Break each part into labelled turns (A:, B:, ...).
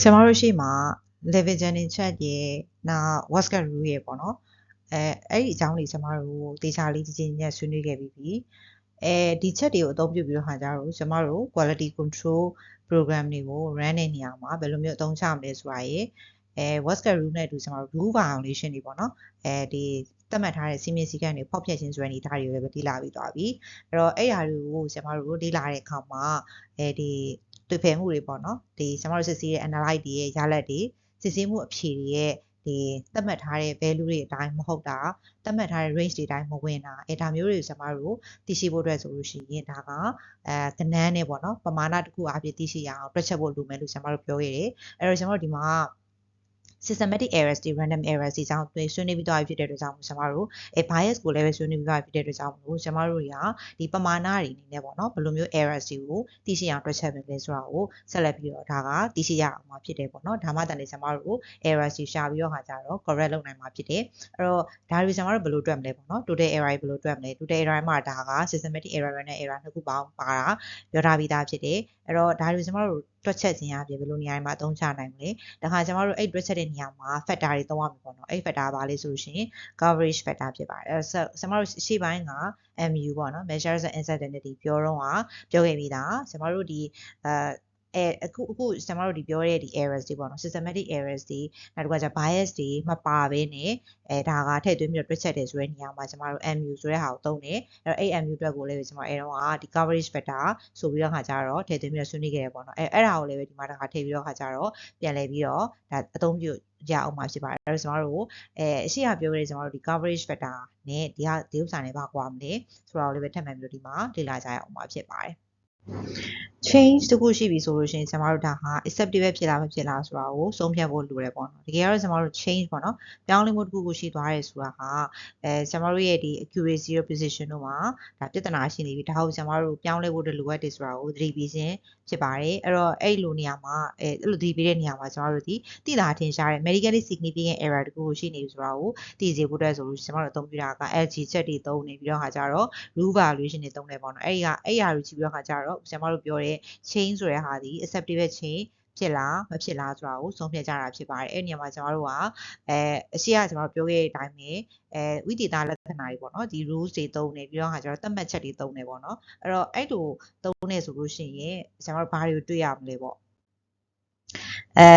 A: ဆရာမတို့ရှိမှာ level journey chat ရဲ့နောက် WhatsApp rule ရဲ့ပေါ့နော်အဲအဲ့ဒီအကြောင်းတွေဆရာမတို့တေချာလေးကြီးကြီးညက်ဆွေးနွေးခဲ့ပြီးပြီအဲဒီ chat တွေကိုအသုံးပြုပြီးတော့ခါကြတော့ဆရာမတို့ quality control program တွေကို run တဲ့နေရာမှာဘယ်လိုမျိုးအသုံးချမလဲဆိုတာရဲ့အဲ WhatsApp rule နဲ့အတူဆရာမတို့ rule violation တွေပေါ့နော်အဲဒီသတ်မှတ်ထားတဲ့စီမင်းစည်းကမ်းတွေဖောက်ဖျက်ခြင်းဆိုတဲ့အနေအထားတွေကိုလည်းလေ့လာပြီးသွားပြီအဲ့တော့အဲ့ဓာတွေကိုဆရာမတို့လေ့လာတဲ့အခါမှာအဲဒီ တွေ့ဖယ်မှုတွေပေါ့နော်ဒီဆရာမတို့စစ်ဆေးတဲ့ analyze တွေရဲ့ရလဒ်တွေစစ်ဆေးမှုအဖြေတွေရဲ့ဒီသတ်မှတ်ထားတဲ့ value တွေအတိုင်းမဟုတ်တာသတ်မှတ်ထားတဲ့ range တွေအတိုင်းမဝင်တာအဲဒါမျိုးတွေကျွန်တော်တို့သိရှိဖို့အတွက်ဆိုလို့ရှိရင်ဒါကအဲကနန်းနဲ့ပေါ့နော်ပမာဏတစ်ခုအဖြစ်သိရှိရအောင်တွက်ချက်ဖို့လိုမယ်လို့ကျွန်တော်တို့ပြောခဲ့တယ်အဲ့တော့ကျွန်တော်တို့ဒီမှာ systematic errors တွေ random errors တွေကြောင့်ဆွေးနွေးပြီးသွားပြီဖြစ်တဲ့အတွက်ကြောင့်ကျွန်တော်တို့အဲ bias ကိုလည်းပဲဆွေးနွေးပြီးသွားပြီဖြစ်တဲ့အတွက်ကြောင့်မို့ကျွန်တော်တို့ရာဒီပမာဏတွေအနေနဲ့ပေါ့နော်ဘယ်လိုမျိုး errors တွေကိုသိရှိအောင်တွက်ချက်မယ်လဲဆိုတာကိုဆက်လက်ပြီးတော့ဒါကသိရှိရအောင်မှာဖြစ်တယ်ပေါ့နော်ဒါမှတန်လေကျွန်တော်တို့ errors တွေရှာပြီးတော့ခါကြတော့ correct လုပ်နိုင်မှာဖြစ်တယ်အဲ့တော့ဒါတွေကျွန်တော်တို့ဘယ်လိုတွက်မလဲပေါ့နော် total error ဘယ်လိုတွက်မလဲ total error မှာဒါက systematic error နဲ့ error နှစ်ခုပေါင်းပါတာပြောထားပြီးသားဖြစ်တယ်အဲ့တော့ဒါတွေကျွန်တော်တို့ တွက်ချက်ခြင်းအပြင်ဘယ်လိုနေရာတွေမှာအသုံးချနိုင်မလဲဒါခါကျွန်တော်တို့အဲ့တွက်ချက်တဲ့နေရာမှာ factor တွေသုံးရမှာပေါ့နော်အဲ့ factor ဘာလဲဆိုလို့ရှိရင် coverage factor ဖြစ်ပါတယ်အဲ့တော့ကျွန်တော်တို့ရှေ့ပိုင်းက MU ပေါ့နော် measures and uncertainty ပြောတော့ကပြောခဲ့ပြီးသားကျွန်တော်တို့ဒီအဲ အဲအခုအခုကျွန်တော်တို့ဒီပြောတဲ့ဒီ errors တွေပေါ့နော် systematic errors တွေနောက်တစ်ခါကျ bias တွေမပါဘဲနဲ့အဲဒါကထည့်သွင်းပြီးတော့တွက်ချက်တယ်ဆိုတဲ့နေရာမှာကျွန်တော်တို့ MU ဆိုတဲ့ဟာကိုသုံးတယ်အဲ့တော့အဲ့ MU အတွက်ကိုလည်းကျွန်တော်အဲတော့ကဒီ coverage factor ဆိုပြီးတော့ခါကျတော့ထည့်သွင်းပြီးတော့ဆွေးနွေးခဲ့ရပေါ့နော်အဲအဲ့ဒါကိုလည်းပဲဒီမှာတစ်ခါထည့်ပြီးတော့ခါကျတော့ပြန်လဲပြီးတော့ဒါအသုံးပြုရအောင်မှာဖြစ်ပါတယ်အဲ့တော့ကျွန်တော်တို့အဲအရှိရပြောခဲ့တဲ့ကျွန်တော်တို့ဒီ coverage factor နဲ့ဒီဟာဒီဥစ္စာနဲ့ဘာကွာမလဲဆိုတာကိုလည်းပဲထပ်မံပြီးတော့ဒီမှာလေ့လာကြရအောင်မှာဖြစ်ပါတယ် change တခုရှိပြီဆိုလို့ရှိရင်ကျွန်တော်တို့ဒါဟာ acceptable ဖြစ်လားမဖြစ်လားဆိုတာကိုဆုံးဖြတ်ဖို့လိုတယ်ပေါ့နော်တကယ်တော့ကျွန်တော်တို့ change ပေါ့နော်ပြောင်းလဲမှုတခုခုရှိသွားရဲဆိုတာဟာအဲကျွန်တော်တို့ရဲ့ဒီ accuracy ရော precision တို့မှာဒါပြဿနာရှိနေပြီဒါဟုတ်ကျွန်တော်တို့ပြောင်းလဲဖို့လိုအပ်တယ်ဆိုတာကိုသတိပေးခြင်းဖြစ်ပါတယ်အဲ့တော့အဲ့လိုနေရာမှာအဲအဲ့လိုသတိပေးတဲ့နေရာမှာကျွန်တော်တို့ဒီတိလာထင်ရှားတဲ့ medically significant error တခုခုရှိနေပြီဆိုတာကိုသိစေဖို့အတွက်ဆိုလို့ကျွန်တော်တို့အသုံးပြုတာက LG ချက်တွေသုံးနေပြီးတော့ခါကြတော့ rule valuation တွေသုံးနေပေါ့နော်အဲ့ဒီကအဲ့ရာတွေကြည့်ပြီးတော့ခါကြတော့ကျွန်တော်တို့ပြောတဲ့ chain ဆိုတဲ့ဟာဒီ acceptable chain ဖြစ်လားမဖြစ်လားဆိုတာကိုဆုံးဖြတ်ကြတာဖြစ်ပါတယ်အဲ့ဒီနေရာမှာကျွန်တော်တို့ကအဲအရှိကကျွန်တော်တို့ပြောခဲ့တဲ့အတိုင်းပဲအဲဝိသေသလက္ခဏာတွေပေါ့နော်ဒီ rules တွေသုံးနေပြီးတော့ဟာကျွန်တော်သတ်မှတ်ချက်တွေသုံးနေပေါ့နော်အဲ့တော့အဲ့လိုသုံးနေဆိုလို့ရှိရင်ကျွန်တော်တို့ဘာတွေကိုတွေ့ရမလဲပေါ့အဲ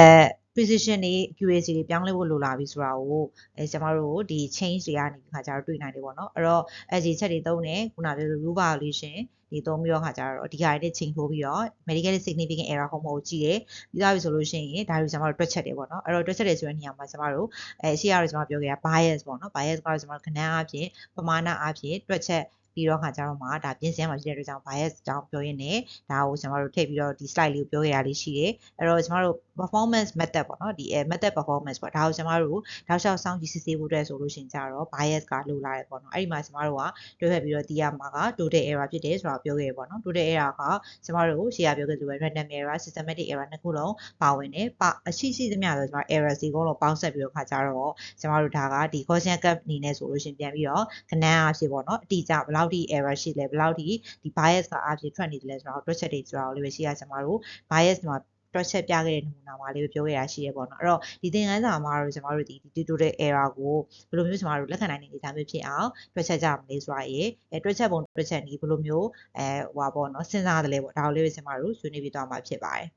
A: precision တွေ accuracy တွေပြောင်းလဲဖို့လိုလာပြီဆိုတာကိုအဲကျွန်တော်တို့ဒီ change တွေကနေခါကြတော့တွေ့နိုင်တယ်ပေါ့နော်အဲ့တော့အဲဒီချက်တွေသုံးနေခုနပြောလို့ rule violation ဒီသုံးပြီးတော့ခါကြတော့ဒီဟာတွေချိန်ထိုးပြီးတော့ medically significant error ဟုတ်မဟုတ်ကြည့်တယ်ပြီးသားပြီဆိုလို့ရှိရင်ဒါတွေကျွန်တော်တို့တွက်ချက်တယ်ပေါ့နော်အဲ့တော့တွက်ချက်တယ်ဆိုတဲ့နေရာမှာကျွန်တော်တို့အဲရှေ့ရတော့ကျွန်တော်ပြောခဲ့တာ bias ပေါ့နော် bias ကတော့ကျွန်တော်တို့ခဏအဖြစ်ပမာဏအဖြစ်တွက်ချက်ပြီးတော့ခါကြတော့မှဒါပြင်ဆင်ရမှာဖြစ်တဲ့အတွက်ကြောင့် bias ကြောင့်ပြောရင်းနဲ့ဒါကိုကျွန်တော်တို့ထည့်ပြီးတော့ဒီ slide လေးကိုပြောခဲ့တာလေးရှိတယ်အဲ့တော့ကျွန်တော်တို့ performance method ပေါ့နော်ဒီ method performance ပေါ့ဒါကိုကျွန်တော်တို့တောက်လျှောက်စောင့်ကြည့်စစ်ဆေးဖို့အတွက်ဆိုလို့ရှိရင်ကြတော့ bias ကလိုလာတယ်ပေါ့နော်အဲ့ဒီမှာကျွန်တော်တို့ကတွဲဖက်ပြီးတော့တီးရမှာက total error ဖြစ်တယ်ဆိုတာပြောခဲ့ရပေါ့နော် total error ကကျွန်တော်တို့ရှေ့ရပြောခဲ့သလိုပဲ random error systematic error နှစ်ခုလုံးပါဝင်တယ်ပါအရှိရှိသမျှဆိုကျွန်တော် error စီကုန်လုံးပေါင်းဆက်ပြီးတော့ခါကြတော့ကျွန်တော်တို့ဒါကဒီ Gaussian gap အနေနဲ့ဆိုလို့ရှိရင်ပြန်ပြီးတော့ခဏအဖြစ်ပေါ့နော်အတိအကျဘယ်လောက်ထိ error ရှိလဲဘယ်လောက်ထိဒီ bias ကအဖြစ်ထွက်နေတယ်လဲဆိုတော့ တွက်ချက်တွေဆိုတော့လေးပဲရှိရကျွန်တော်တို့ bias မှာ တွက်ချက်ပြခဲ့တဲ့နမူနာမှာလေးပဲပြောခဲ့ရရှိရပေါ့နော်အဲ့တော့ဒီသင်ခန်းစာမှာတော့ကျွန်တော်တို့ဒီ tutorial error ကိုဘယ်လိုမျိုးကျွန်တော်တို့လက်ခံနိုင်တဲ့အနေအထားမျိုးဖြစ်အောင်တွက်ချက်ကြမလဲဆိုတာရေအဲတွက်ချက်ပုံတွက်ချက်နည်းဘယ်လိုမျိုးအဲဟိုပါပေါ့နော်စဉ်းစားတယ်လဲပေါ့ဒါကိုလေးပဲကျွန်တော်တို့ဆွေးနွေးပြီးသွားမှာဖြစ်ပါတယ်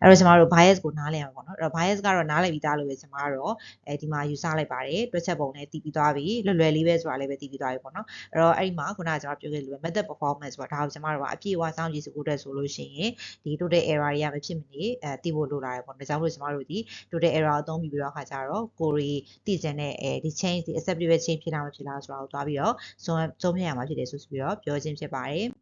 A: အဲ့တော့ကျမတို့ bias ကိုနားလည်အောင်ပေါ့နော်အဲ့တော့ bias ကတော့နားလည်ပြီးသားလို့ပဲကျမကတော့အဲဒီမှာယူဆလိုက်ပါတယ်တွက်ချက်ပုံနဲ့တည်ပြီးသွားပြီလွယ်လွယ်လေးပဲဆိုတာလေးပဲတည်ပြီးသွားပြီပေါ့နော်အဲ့တော့အဲ့ဒီမှာခုနကကျမပြောခဲ့လို့ပဲ method performance ပေါ့ဒါကိုကျမတို့ကအပြည့်အဝစောင့်ကြည့်စဖို့အတွက်ဆိုလို့ရှိရင်ဒီ total error တွေကမဖြစ်မနေအဲတည်ဖို့လိုလာတယ်ပေါ့ဒါကြောင့်လို့ကျမတို့ဒီ total error အသုံးပြုပြီးတော့အခါကျတော့ကိုရီတည်ကျင်တဲ့အဲဒီ change ဒီ acceptable change ဖြစ်လားမဖြစ်လားဆိုတာကိုသွားပြီးတော့ဆုံးဆုံးဖြတ်ရမှာဖြစ်တယ်ဆိုပြီးတော့ပြောခြင်းဖြစ်ပါတယ်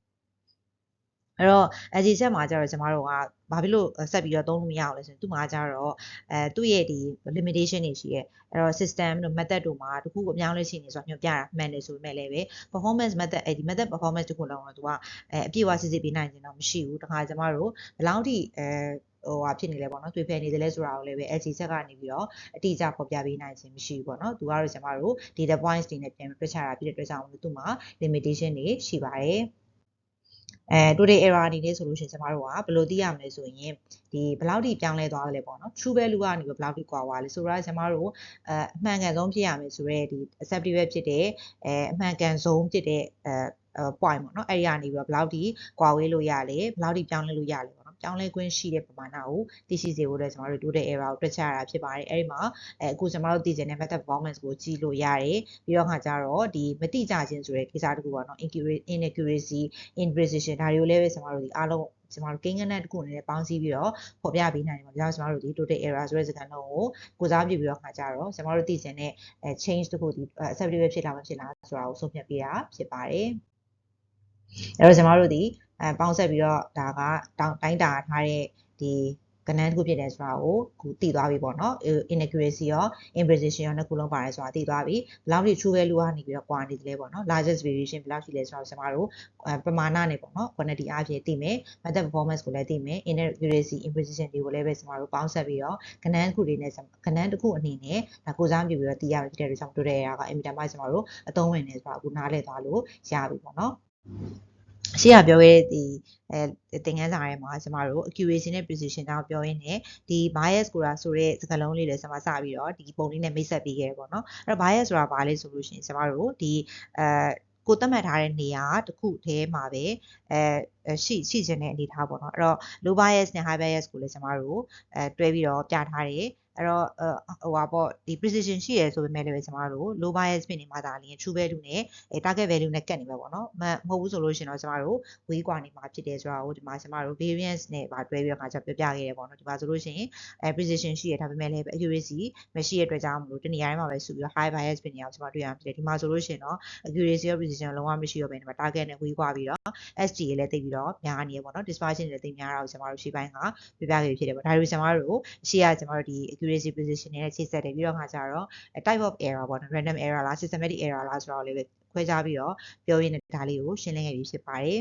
A: အဲ့တော့အကြီးချက်မှာကျတော့ကျမတို့ကဘာဖြစ်လို့ဆက်ပြီးတော့သုံးလို့မရအောင်လဲဆိုရင်သူ့မှာကျတော့အဲသူ့ရဲ့ဒီ limitation တွေရှိရဲအဲ့တော့ system တို့ method တို့မှာတခုကိုအများကြီးရှိနေဆိုတော့ညွှန်ပြတာမှန်တယ်ဆိုပေမဲ့လည်းပဲ performance method အဲဒီ method performance တခုလုံးတော့သူကအဲအပြည့်အဝစစ်စစ်ပေးနိုင်ခြင်းတော့မရှိဘူးတခါကျမတို့ဘယ်လောက်ထိအဲဟိုဟာဖြစ်နေလဲပေါ့နော်တွေ့ဖယ်နေတယ်လဲဆိုတာကိုလည်းပဲ LG ချက်ကနေပြီးတော့အတိအကျဖော်ပြပေးနိုင်ခြင်းမရှိဘူးပေါ့နော်သူကတော့ကျမတို့ data points တွေနဲ့ပြန်တွက်ချတာဖြစ်တဲ့အတွက်ကြောင့်မလို့သူ့မှာ limitation တွေရှိပါတယ် အဲ total error အနေနဲ့ဆိုလို့ရှိရင်ကျမတို့ကဘယ်လိုသိရမလဲဆိုရင်ဒီဘယ်လောက်ထိပြောင်းလဲသွားတယ်လဲပေါ့နော် true value ကနေဘယ်လောက်ထိကွာသွားလဲဆိုတော့ကျမတို့အအမှန်ကန်ဆုံးဖြစ်ရမယ်ဆိုတော့ဒီ acceptable ဖြစ်တဲ့အဲအမှန်ကန်ဆုံးဖြစ်တဲ့အဲ point ပေါ့နော်အဲ့ဒီကနေပြီးတော့ဘယ်လောက်ထိကွာဝေးလို့ရလဲဘယ်လောက်ထိပြောင်းလဲလို့ရလဲ ပေါ့နော်ပြောင်းလဲခွင့်ရှိတဲ့ပမာဏကိုသိရှိစေဖို့အတွက်ကျွန်တော်တို့ total error ကိုတွက်ချရတာဖြစ်ပါတယ်အဲ့ဒီမှာအဲအခုကျွန်တော်တို့သိချင်တဲ့ method performance ကိုကြည့်လို့ရတယ်ပြီးတော့ခါကျတော့ဒီမတိကျခြင်းဆိုတဲ့ကိစ္စတခုပေါ့နော် inaccuracy imprecision ဒါတွေကိုလည်းပဲကျွန်တော်တို့ဒီအားလုံးကျမတို့ကိန်းဂဏန်းတစ်ခုအနေနဲ့ပေါင်းစည်းပြီးတော့ဖော်ပြပေးနိုင်တယ်ပေါ့။ဒါကြောင့်ကျမတို့ဒီ total error ဆိုတဲ့စကားလုံးကိုကိုစားပြုပြီးတော့ခါကြတော့ကျမတို့သိချင်တဲ့အဲ change တစ်ခုဒီ acceptable ဖြစ်လားမဖြစ်လားဆိုတာကိုဆုံးဖြတ်ပေးတာဖြစ်ပါတယ်။အဲတော့ကျမတို့ဒီ အဲပေါင်းဆက်ပြီးတော့ဒါကတောင်းတိုင်းတာထားတဲ့ဒီကဏ္ဍတစ်ခုဖြစ်တယ်ဆိုတာကိုခုသိသွားပြီပေါ့နော် inaccuracy ရော imprecision ရောနှစ်ခုလုံးပါတယ်ဆိုတာသိသွားပြီဘယ်လောက်ထိ true value ကနေပြီးတော့ quantity နေတယ်ပေါ့နော် largest variation ဘယ်လောက်ရှိလဲဆိုတော့ကျွန်တော်တို့ပမာဏနဲ့ပေါ့နော် quantity အပြင်သိမယ် method performance ကိုလည်းသိမယ် inaccuracy imprecision တွေကိုလည်းပဲကျွန်တော်တို့ပေါင်းဆက်ပြီးတော့ကဏ္ဍတစ်ခုတွေနဲ့ကဏ္ဍတစ်ခုအနေနဲ့ဒါကိုစားပြုပြီးတော့သိရမှာဖြစ်တဲ့အတွက်ကြောင့်တို့တဲ့ error ကအင်မတန်မှကျွန်တော်တို့အသုံးဝင်နေဆိုတာအခုနားလည်သွားလို့ရပြီပေါ့နော် ရှေ့ကပြောခဲ့တဲ့ဒီအဲသင်ခန်းစာထဲမှာကျမတို့ accuracy နဲ့ precision တောင်ပြောရင်းနဲ့ဒီ bias ကိုရာဆိုတဲ့စကားလုံးလေးလည်းကျွန်မစပြီးတော့ဒီပုံလေးနဲ့မိတ်ဆက်ပေးခဲ့ရပေါ့နော်အဲ့တော့ bias ဆိုတာဘာလဲဆိုလို့ရှိရင်ကျမတို့ဒီအဲကိုသတ်မှတ်ထားတဲ့နေရာတစ်ခုထဲမှာပဲအဲရှိရှိခြင်းတဲ့အနေထားပေါ့နော်အဲ့တော့ low bias နဲ့ high bias ကိုလည်းကျမတို့အဲတွဲပြီးတော့ပြထားတယ် အဲ့တော့ဟိုပါပေါ့ဒီ precision ရှိရဆိုပေမဲ့လည်းကျွန်တော်တို့ low bias ဖြစ်နေမှသာလျှင် true value နဲ့အဲ target value နဲ့ကတ်နေမှာပေါ့နော်မမဟုတ်ဘူးဆိုလို့ရှင်တော့ကျွန်တော်တို့ဝေးကွာနေမှာဖြစ်တယ်ဆိုတာကိုဒီမှာကျွန်တော်တို့ variance နဲ့ပါတွဲပြီးတော့ခါကျပြပြခဲ့ရပေါ့နော်ဒီမှာဆိုလို့ရှိရင်အဲ precision ရှိရဒါပေမဲ့လည်း accuracy မရှိရတဲ့အတွက်ကြောင့်မလို့တနေရာတိုင်းမှာပဲစုပြီးတော့ high bias ဖြစ်နေအောင်ကျွန်တော်တွေ့ရမှာဖြစ်တယ်ဒီမှာဆိုလို့ရှင်တော့ accuracy ရော precision လုံးဝမရှိတော့ဘဲဒီမှာ target နဲ့ဝေးကွာပြီးတော့ ST ရေးလည်းသိပြီးတော့များနေရပေါ့နော် dispersion တွေလည်းသိများတာကိုကျွန်တော်တို့ရှေ့ပိုင်းကပြပြခဲ့ဖြစ်တယ်ပေါ့ဒါတွေကျွန်တော်တို့ရှေ့ကကျွန်တော်တို့ဒီ accuracy precision နဲ့ချိတ်ဆက်တယ်ပြီးတော့ခါကျတော့ type of error ပေါ့နော် random error လား systematic error လားဆိုတော့လည်းခွဲခြားပြီးတော့ပြောရင်းနဲ့ဒါလေးကိုရှင်းလင်းခဲ့ပြီးဖြစ်ပါတယ်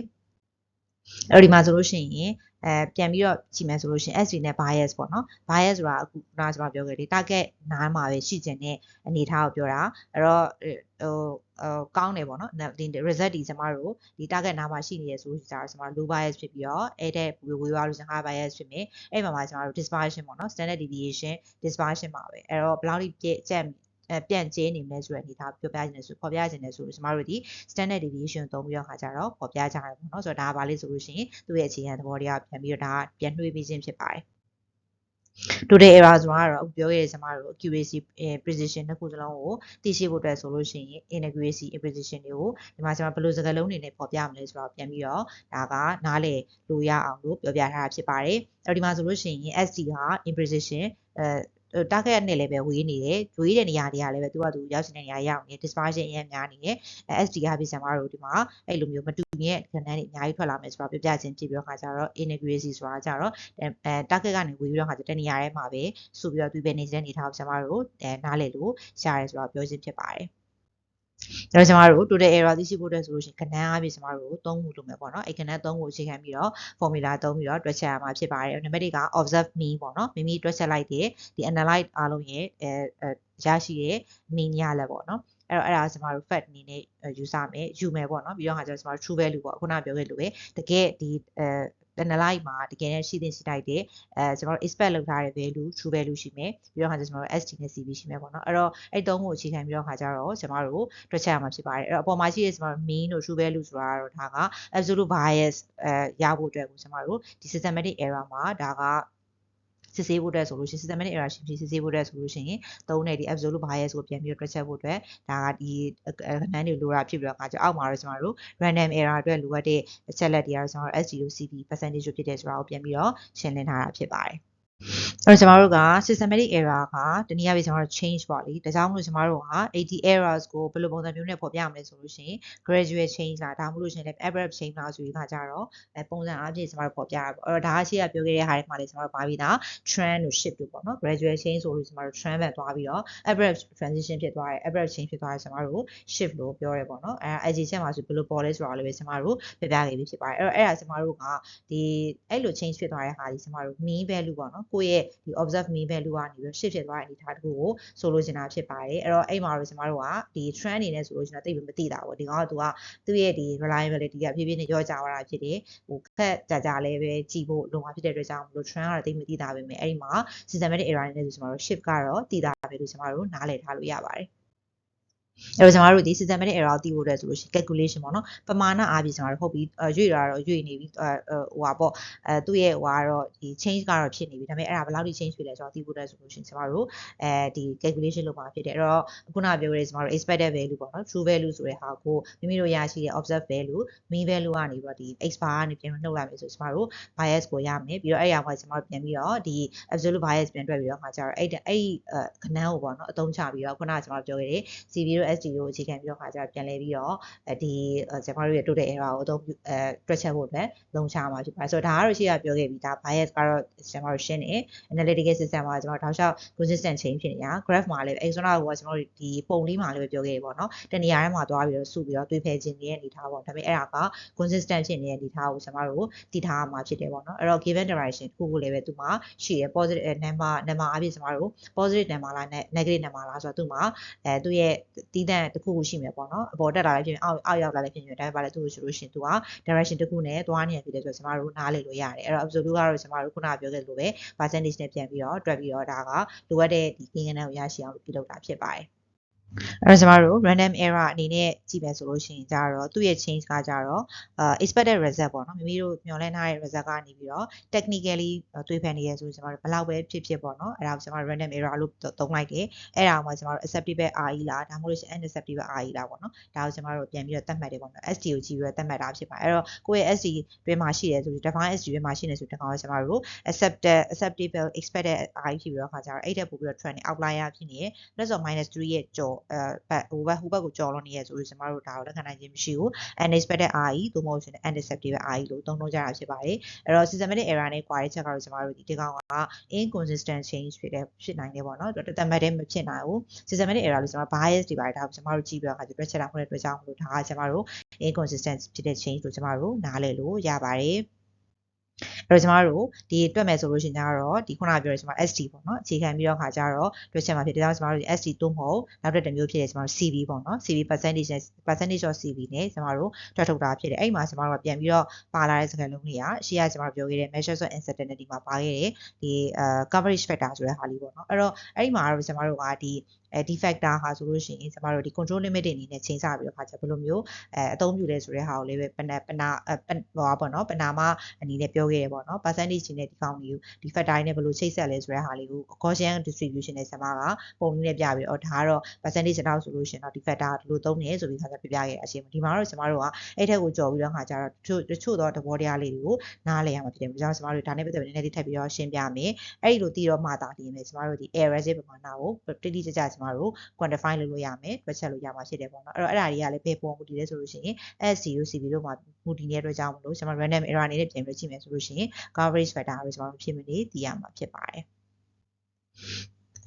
A: အဲ့တော့ဒီမှာဆိုလို့ရှိရင်အဲပြန်ပြီးတော့ကြည့်မယ်ဆိုလို့ရှိရင် SD နဲ့ bias ပေါ့နော် bias ဆိုတာအခုခုနကကျွန်တော်ပြောခဲ့တယ် target နားမှာပဲရှိကျင်တဲ့အနေထားကိုပြောတာအဲ့တော့ဟိုဟိုကောင်းတယ်ပေါ့နော်ဒီ result ဒီကျမတို့ဒီ target နားမှာရှိနေရဆိုလို့ကျတော့ကျမတို့ low bias ဖြစ်ပြီးတော့အဲ့တဲ့ဝေဝေးသွားလို့ကျ high bias ဖြစ်မယ်အဲ့မှာမှာကျမတို့ dispersion ပေါ့နော် standard deviation dispersion ပါပဲအဲ့တော့ဘယ်လောက်ထိကြက် အဲပြန်ကျင်းနေမလဲဆိုတဲ့အနေထားပြောပြခြင်းနဲ့ဆိုပေါ်ပြခြင်းနဲ့ဆိုလို့ကျမတို့ဒီ standard deviation သုံးပြီးတော့ခါကြတော့ပေါ်ပြကြရတယ်ပေါ့နော်ဆိုတော့ဒါကဘာလဲဆိုလို့ရှိရင်သူ့ရဲ့အခြေခံသဘောတရားပြန်ပြီးတော့ဒါကပြန်နှွေးပေးခြင်းဖြစ်ပါတယ် total error ဆိုတာကတော့အခုပြောခဲ့တဲ့ကျမတို့ accuracy precision နှစ်ခုစလုံးကိုသိရှိဖို့အတွက်ဆိုလို့ရှိရင် inaccuracy precision တွေကိုဒီမှာကျွန်တော်ဘယ်လိုစကားလုံးတွေနဲ့ပေါ်ပြမလဲဆိုတော့ပြန်ပြီးတော့ဒါကနားလည်လို့ရအောင်လို့ပြောပြထားတာဖြစ်ပါတယ်အဲ့တော့ဒီမှာဆိုလို့ရှိရင် SD ဟာ imprecision အဲ target နဲ့လည်းပဲဝေးနေတယ်ဝေးတဲ့နေရာတွေကလည်းပဲသူကသူရောက်နေတဲ့နေရာရောက်နေ dispersion အရင်များနေတယ် SD ကပြီးဆံမတို့ဒီမှာအဲ့လိုမျိုးမတူညီတဲ့ခဏတွေအများကြီးထွက်လာမယ်ဆိုတော့ပြပြချင်းဖြစ်ပြီးတော့ခါကြတော့ inaccuracy ဆိုတာကြတော့အဲ target ကနေဝေးပြီးတော့ခါကြတဲ့နေရာထဲမှာပဲဆိုပြီးတော့သူပဲနေတဲ့နေထားကိုဆံမတို့အဲနားလေလို့ရှားရဲဆိုတော့ပြောချင်းဖြစ်ပါတယ် ကျွန်တော်ကျမတို့ total error သိရှိဖို့အတွက်ဆိုလို့ရှိရင်ကဏ္ဍအပြင်ကျမတို့သုံးခုလုပ်မယ်ပေါ့နော်အဲ့ကဏ္ဍသုံးခုအခြေခံပြီးတော့ formula သုံးပြီးတော့တွက်ချက်ရမှာဖြစ်ပါတယ်နံပါတ်၄က observe mean ပေါ့နော်မိမိတွက်ချက်လိုက်တဲ့ဒီ analyze အားလုံးရဲ့အဲရရှိတဲ့ mean ရလက်ပေါ့နော်အဲ့တော့အဲ့ဒါကျမတို့ fact အနေနဲ့ယူဆမယ်ယူမယ်ပေါ့နော်ပြီးတော့ခါကျတော့ကျမတို့ true value ပေါ့ခုနပြောခဲ့လို့ပဲတကယ်ဒီအဲ analyze မှာတကယ်နဲ့ရှိသင့်ရှိတိုက်တဲ့အဲကျွန်တော်တို့ expect လုပ်ထားတဲ့ value true value ရှိမယ်ပြီးတော့ခါကျကျွန်တော်တို့ ST နဲ့ CB ရှိမယ်ပေါ့နော်အဲ့တော့အဲ့သုံးခုအခြေခံပြီးတော့ခါကျတော့ကျွန်တော်တို့တွက်ချက်ရမှာဖြစ်ပါတယ်အဲ့တော့အပေါ်မှာရှိတဲ့ကျွန်တော်တို့ mean တို့ true value ဆိုတာတော့ဒါက absolute bias အဲရဖို့အတွက်ကိုကျွန်တော်တို့ဒီ systematic error မှာဒါက စစ်ဆေးဖို့အတွက်ဆိုလို့ရှိရင် systematic error ရှိဖြစ်စစ်ဆေးဖို့အတွက်ဆိုလို့ရှိရင်သုံးတဲ့ဒီ absolute bias ကိုပြန်ပြီးတော့တွက်ချက်ဖို့အတွက်ဒါကဒီခဏန်းတွေလိုတာဖြစ်ပြီးတော့ငါကျအောက်မှာတော့ကျွန်တော်တို့ random error အတွက်လိုအပ်တဲ့အချက်လက်တွေကတော့ကျွန်တော်တို့ SDO CP percentage ဖြစ်တဲ့ဆိုတာကိုပြန်ပြီးတော့ရှင်းလင်းထားတာဖြစ်ပါတယ် အဲ့တော့ကျမတို့က systematic error ကတနည်းအားဖြင့်ကျမတို့ change ပေါ့လေဒါကြောင့်မလို့ကျမတို့က AD errors ကိုဘယ်လိုပုံစံမျိုးနဲ့ဖော်ပြမလဲဆိုလို့ရှိရင် gradual change လားဒါမှမဟုတ်လို့ရှိရင်လည်း average change လားဆိုပြီးခါကြတော့အဲပုံစံအားဖြင့်ကျမတို့ဖော်ပြရပေါ့အဲ့တော့ဒါကရှေ့ကပြောခဲ့တဲ့ဟာတွေမှာလည်းကျမတို့ပါပြီးသား trend တို့ shift တို့ပေါ့နော် gradual change ဆိုလို့ကျမတို့ trend ပဲသွားပြီးတော့ average transition ဖြစ်သွားတယ် average change ဖြစ်သွားတယ်ကျမတို့ shift လို့ပြောရဲပေါ့နော်အဲ IG ချက်မှာဆိုဘယ်လိုပေါ်လဲဆိုတာလည်းပဲကျမတို့ပြပြခဲ့ပြီးဖြစ်ပါတယ်အဲ့တော့အဲ့ဒါကျမတို့ကဒီအဲ့လို change ဖြစ်သွားတဲ့ဟာဒီကျမတို့ mean value ပေါ့နော်ကိုယ့်ရဲ့ဒီ observe mean value ကနေပြီး shift ဖြစ်သွားတဲ့အနေအထားတစ်ခုကိုဆိုလိုချင်တာဖြစ်ပါတယ်အဲ့တော့အဲ့မှာတော့ကျမတို့ကဒီ trend အနေနဲ့ဆိုလို့ရှိရင်တိတ်မသိတာပေါ့ဒီကောင်ကသူကသူ့ရဲ့ဒီ reliability ကဖြည်းဖြည်းနဲ့ရောကြသွားတာဖြစ်တယ်ဟိုခက်ကြကြလည်းပဲကြည့်ဖို့လုံမှာဖြစ်တဲ့အတွက်ကြောင့်မလို့ trend ကတော့တိတ်မသိတာပဲမယ်အဲ့ဒီမှာ systematic error အနေနဲ့ဆိုကျမတို့ shift ကတော့တည်တာပဲလို့ကျမတို့နားလည်ထားလို့ရပါတယ် အဲ့တော့ကျွန်တော်တို့ဒီ systematic error ကိုသိဖို့အတွက်ဆိုလို့ရှိရင် calculation ပေါ့နော်ပမာဏအားဖြင့်ကျွန်တော်တို့ဟုတ်ပြီရွေ့တာတော့ရွေ့နေပြီဟိုဟာပေါ့အဲသူ့ရဲ့ဟိုကတော့ဒီ change ကတော့ဖြစ်နေပြီဒါပေမဲ့အဲ့ဒါဘယ်လောက်ထိ change ဖြစ်လဲကျွန်တော်သိဖို့အတွက်ဆိုလို့ရှိရင်ကျွန်တော်တို့အဲဒီ calculation လုပ်မှာဖြစ်တယ်အဲ့တော့ခုနပြောရဲကျွန်တော်တို့ expected value ပေါ့နော် true value ဆိုတဲ့ဟာကိုမိမိတို့ရရှိတဲ့ observe value mean value ကနေပြီးတော့ဒီ x bar ကနေပြန်နှုတ်လိုက်မယ်ဆိုကျွန်တော်တို့ bias ကိုရမယ်ပြီးတော့အဲ့ရမှာကျွန်တော်တို့ပြန်ပြီးတော့ဒီ absolute bias ပြန်တွက်ပြီးတော့ခါကျတော့အဲ့အဲ့ခဏန်းကိုပေါ့နော်အသုံးချပြီးတော့ခုနကကျွန်တော်ပြောခဲ့တဲ့ CV တို့ SD တို့အခြေခံပြီးတော့ခါကျတော့ပြန်လဲပြီးတော့ဒီကျွန်တော်တို့ရဲ့ total error ကိုအသုံးပြုအဲတွက်ချက်ဖို့အတွက်လုံချမှာဖြစ်ပါတယ်ဆိုတော့ဒါကတော့ရှေ့ကပြောခဲ့ပြီးဒါ bias ကတော့ကျွန်တော်တို့ရှင်းနေ analytical system မှာကျွန်တော်တောက်လျှောက် consistent change ဖြစ်နေတာ graph မှာလည်း external ကကျွန်တော်တို့ဒီပုံလေးမှာလည်းပြောခဲ့ပေါ့နော်တနေရာထဲမှာသွားပြီးတော့စုပြီးတော့တွေးဖယ်ခြင်းနေတဲ့အနေထားပေါ့ဒါပေမဲ့အဲ့ဒါက consistent ဖြစ်နေတဲ့အနေထားကိုကျွန်တော်တို့တည်ထားမှာဖြစ်တယ်ပေါ့နော်အဲ့တော့ given direction တစ်ခုခုလည်းပဲသူမှာရှိရ positive number number အဖြစ်ကျွန်တော်တို့ positive number လား negative number လားဆိုတော့သူမှာအဲသူရဲ့တီးတန့်တစ်ခုခုရှိမယ်ပေါ့နော်အပေါ်တက်လာလည်းဖြစ်ရင်အောက်အောက်ရောက်လာလည်းဖြစ်ရင်ဒါပေမဲ့လည်းသူ့ကိုဆိုလို့ရှိရင်သူက direction တစ်ခုနဲ့သွားနေရဖြစ်တဲ့ဆိုတော့ကျွန်တော်တို့နားလည်လို့ရတယ်အဲ့တော့ absolute ကတော့ကျွန်တော်တို့ခုနကပြောခဲ့လို့ပဲ percentage နဲ့ပြန်ပြီးတော့တွက်ပြီးတော့ဒါကလိုအပ်တဲ့ဒီကိန်းဂဏန်းကိုရရှိအောင်ပြုလုပ်တာဖြစ်ပါတယ် အဲ့တော့ကျမတို့ random error အနေနဲ့ကြည့်မယ်ဆိုလို့ရှိရင်ကြတော့သူ့ရဲ့ change ကကြတော့ uh expected result ပေါ့နော်မိမိတို့မျှော်လင့်ထားတဲ့ result ကနေပြီးတော့ technically တွေးဖန်နေရဆိုရင်ကျမတို့ဘယ်လောက်ပဲဖြစ်ဖြစ်ပေါ့နော်အဲ့ဒါကိုကျမတို့ random error လို့သုံးလိုက်တယ်အဲ့ဒါကိုကျမတို့ acceptable RE လားဒါမှမဟုတ်လို့ရှိရင် unacceptable RE လားပေါ့နော်ဒါကိုကျမတို့ပြန်ပြီးတော့သတ်မှတ်တယ်ပေါ့နော် SD ကိုကြည့်ပြီးတော့သတ်မှတ်တာဖြစ်ပါတယ်အဲ့တော့ကိုယ့်ရဲ့ SD တွင်းမှာရှိတယ်ဆိုပြီး define SD တွင်းမှာရှိနေဆိုတဲ့ကောင်ကကျမတို့ accepted acceptable expected RE ဖြစ်ပြီးတော့ခါကျတော့အဲ့တက်ပို့ပြီးတော့ trend outlier ဖြစ်နေရ plus or minus 3ရဲ့ကြော်အဲဟိုဘက်ဟိုဘက်ကိုကြော်လို့နေရဆိုလို့ကျမတို့ဒါကိုလက်ခံနိုင်ခြင်းမရှိဘူး unexpected RE သို့မဟုတ်ရှင် unacceptable RE လို့သုံးလို့ကြတာဖြစ်ပါတယ်အဲ့တော့ systematic error နဲ့ query check ကတော့ကျမတို့ဒီဒီကောင်က inconsistent change ဖြစ်တဲ့ဖြစ်နိုင်တယ်ပေါ့နော်တော်တော်မှတ်တယ်မဖြစ်နိုင်ဘူး systematic error လို့ကျမတို့ bias တွေပါတယ်ဒါကိုကျမတို့ကြည့်ပြီးတော့ခါကျတွက်ချက်တာဟုတ်တဲ့အတွက်ကြောင့်မလို့ဒါကကျမတို့ inconsistent ဖြစ်တဲ့ change လို့ကျမတို့နားလည်လို့ရပါတယ် အဲ့တော့ကျမတို့ဒီတွက်မယ်ဆိုလို့ရှိရင်ကျတော့ဒီခုနကပြောတဲ့ကျမ SD ပေါ့နော်အခြေခံပြီးတော့ခါကျတော့တွက်ချက်မှာဖြစ်တယ်ဒါကြောင့်ကျမတို့ SD သို့မဟုတ်နောက်တစ်မျိုးဖြစ်တဲ့ကျမတို့ CV ပေါ့နော် CV percentage နဲ့ percentage of CV နဲ့ကျမတို့တွက်ထုတ်တာဖြစ်တယ်အဲ့မှာကျမတို့ကပြန်ပြီးတော့ပါလာတဲ့စကားလုံးတွေကရှေ့ကကျမတို့ပြောခဲ့တဲ့ measures of uncertainty မှာပါခဲ့တဲ့ဒီအာ coverage factor ဆိုတဲ့ဟာလေးပေါ့နော်အဲ့တော့အဲ့ဒီမှာတော့ကျမတို့ကဒီအဲဒီ factor ဟာဆိုလို့ရှိရင်ကျမတို့ဒီ control limit တွေအနေနဲ့ချိန်ဆပြီးတော့ခါကျဘယ်လိုမျိုးအဲအသုံးပြုလဲဆိုတဲ့ဟာကိုလည်းပဲပနာပနာဟောပေါ့နော်ပနာမအနေနဲ့ပြောခဲ့ရပေါ့နော် percentage နဲ့ဒီကောင်မျိုးဒီ factor နဲ့ဘယ်လိုချိတ်ဆက်လဲဆိုတဲ့ဟာလေးကို Gaussian distribution နဲ့ဆက်မှာကပုံမျိုးနဲ့ပြပြီးတော့ဒါကတော့ percentage တော့ဆိုလို့ရှိရင်တော့ဒီ factor ဒီလိုသုံးနေဆိုပြီးခါကျပြပြခဲ့ရအရှင်ဒီမှာတော့ကျမတို့ကအဲ့ထက်ကိုကြော်ပြီးတော့ခါကျတော့တချို့တချို့တော့သဘောတရားလေးတွေကိုနားလည်ရမှာဖြစ်တယ်။ဒါကြောင့်ကျမတို့ဒါနဲ့ပတ်သက်ပြီးနည်းနည်းလေးထပ်ပြီးတော့ရှင်းပြမယ်။အဲ့ဒီလိုတည်တော့မှသာတည်မယ်ကျမတို့ဒီ error ရဲ့ပမာဏကိုတိတိကျကျကျမတို့ quantify လုပ်လို့ရမယ်တွက်ချက်လို့ရမှာဖြစ်တယ်ပေါ့နော်အဲ့တော့အဲ့ဒါတွေကလည်းဘယ်ပုံမူတည်လဲဆိုလို့ရှိရင် SC တို့ CV တို့မှာမူတည်နေတဲ့အတွက်ကြောင့်မလို့ကျွန်တော် random error အနေနဲ့ပြန်ပြီးကြည့်မယ်ဆိုလို့ရှိရင် coverage factor ကိုကျွန်တော်ဖြစ်မနေသိရမှာဖြစ်ပါတယ်